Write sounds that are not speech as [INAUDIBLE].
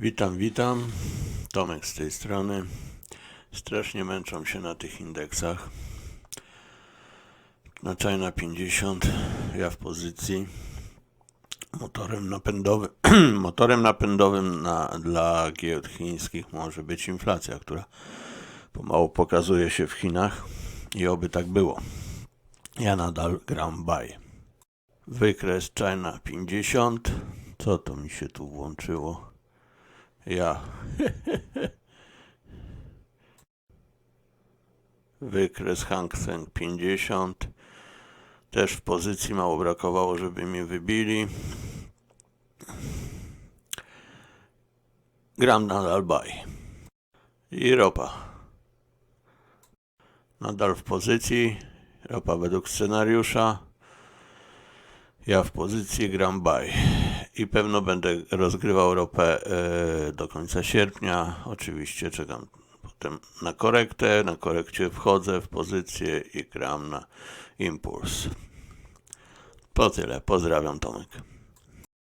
Witam, witam. Tomek z tej strony. Strasznie męczą się na tych indeksach. Na China 50, ja w pozycji. Motorem napędowym, [CLEARS THROAT] motorem napędowym na, dla giełd chińskich może być inflacja, która pomału pokazuje się w Chinach i oby tak było. Ja nadal gram buy. Wykres China 50. Co to mi się tu włączyło? Ja. Wykres Hang Seng 50. Też w pozycji mało brakowało, żeby mi wybili. Gram nadal buy. I ropa. Nadal w pozycji. Ropa według scenariusza. Ja w pozycji gram buy. I pewno będę rozgrywał ropę e, do końca sierpnia. Oczywiście czekam potem na korektę. Na korekcie wchodzę w pozycję i gram na impuls. To tyle. Pozdrawiam Tomek.